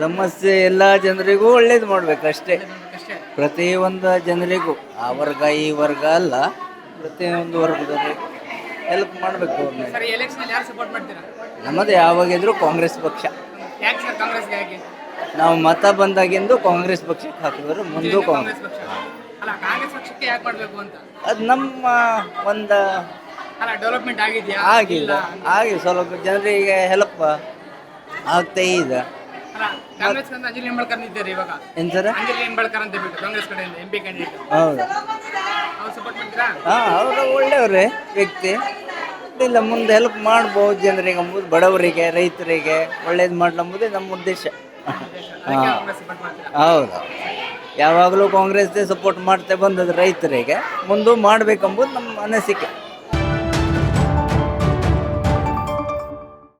ಸಮಸ್ಯೆ ಎಲ್ಲ ಜನರಿಗೂ ಒಳ್ಳೇದು ಮಾಡ್ಬೇಕು ಅಷ್ಟೇ. ಪ್ರತಿಯೊಂದು ಜನರಿಗೂ ಆ ವರ್ಗ ಈ ವರ್ಗ ಅಲ್ಲ ಪ್ರತಿಯೊಂದು ವರ್ಗದಲ್ಲಿ ಹೆಲ್ಪ್ ಮಾಡಬೇಕು ಅವ್ರನ್ನ. ಸರ್ ಎಲೆಕ್ಷನ್ ಯಾರು ಸಪೋರ್ಟ್ ಮಾಡ್ತೀರಾ? ನಮ್ಮದು ಯಾವಾಗಿದ್ರು ಕಾಂಗ್ರೆಸ್ ಪಕ್ಷ. ಯಾಕೆ ಸರ್ ಕಾಂಗ್ರೆಸ್ಗೆ ಯಾಕೆ? ನಾವು ಮತ ಬಂದಾಗಿಂದು ಕಾಂಗ್ರೆಸ್ ಪಕ್ಷಕ್ಕೆ ಹಾಕಿದ್ರು ಮುಂದೆ ಕಾಂಗ್ರೆಸ್ ಕಾಂಗ್ರೆಸ್. ಪಕ್ಷ. ಅಲ್ಲ ಕಾಂಗ್ರೆಸ್ ಪಕ್ಷಕ್ಕೆ ಯಾಕೆ ಮಾಡಬೇಕು ಅಂತ? ಅದು ನಮ್ಮ ಒಂದು ಅಲ್ಲ ಡೆವಲಪ್ಮೆಂಟ್ ಆಗಿದೆಯಾ? ಆಗಿಲ್ಲ ಆಗಿ ಸ್ವಲ್ಪ ಜನರಿಗೆ ಹೆಲ್ಪ್ ಆಗ್ತಾ ಇದೆ. ಕಾಂಗ್ರೆಸ್ ಅಂಜಲಿ ನಿಂಬಳ್ಕರ್ ನಿಂತಿದ್ದಾರೆ ಇವಾಗ. ಏನು ಸರ? ಅಂಜಲಿ ನಿಂಬಳ್ಕರ್ ಅಂತ ಬಿಟ್ಟು ಕಾಂಗ್ರೆಸ್ ಕಡೆಯಿಂದ ಎಂ ಪಿ ಕ್ಯಾಂಡಿಡೇಟ್ ಹೌದು. ಅವ್ರು ಸಪೋರ್ಟ್ ಮಾಡ್ತೀರಾ? ಹಾಂ ಅವರು ಒಳ್ಳೆಯವ್ರೆ ವ್ಯಕ್ತಿ. ಇಲ್ಲ ಮುಂದೆ ಹೆಲ್ಪ್ ಮಾಡ್ಬೋದು ಜನರಿಗೆ ಅಂಬುದು ಬಡವರಿಗೆ ರೈತರಿಗೆ. ಒಳ್ಳೇದು ಮಾಡ್ಲಂಬುದೇ ನಮ್ಮ ಉದ್ದೇಶ. ಕಾಂಗ್ರೆಸ್ ಹೌದು. ಯಾವಾಗಲೂ ಕಾಂಗ್ರೆಸ್ದೇ ಸಪೋರ್ಟ್ ಮಾಡ್ತಾ ಬಂದದ್ದು ರೈತರಿಗೆ. ಮುಂದೆ ಮಾಡಬೇಕೆಂಬುದು ನಮ್ಮ ಅನಿಸಿಕೆ.